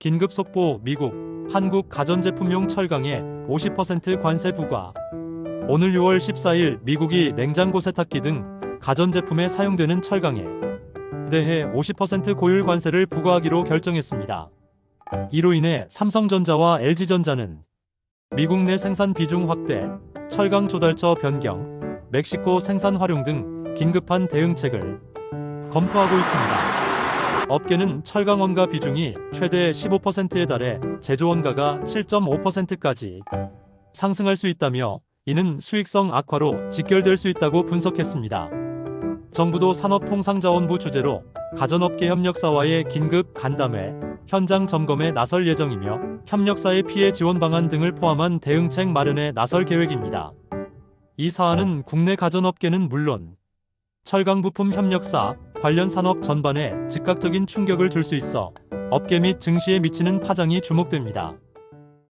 긴급 속보 미국 한국 가전제품용 철강에 50% 관세 부과. 오늘 6월 14일 미국이 냉장고 세탁기 등 가전제품에 사용되는 철강에 대해 50% 고율 관세를 부과하기로 결정했습니다. 이로 인해 삼성전자와 LG전자는 미국 내 생산 비중 확대, 철강 조달처 변경, 멕시코 생산 활용 등 긴급한 대응책을 검토하고 있습니다. 업계는 철강 원가 비중이 최대 15%에 달해 제조 원가가 7.5%까지 상승할 수 있다며 이는 수익성 악화로 직결될 수 있다고 분석했습니다. 정부도 산업통상자원부 주재로 가전업계 협력사와의 긴급 간담회, 현장 점검에 나설 예정이며 협력사의 피해 지원 방안 등을 포함한 대응책 마련에 나설 계획입니다. 이 사안은 국내 가전업계는 물론 철강 부품 협력사 관련 산업 전반에 즉각적인 충격을 줄 수 있어 업계 및 증시에 미치는 파장이 주목됩니다.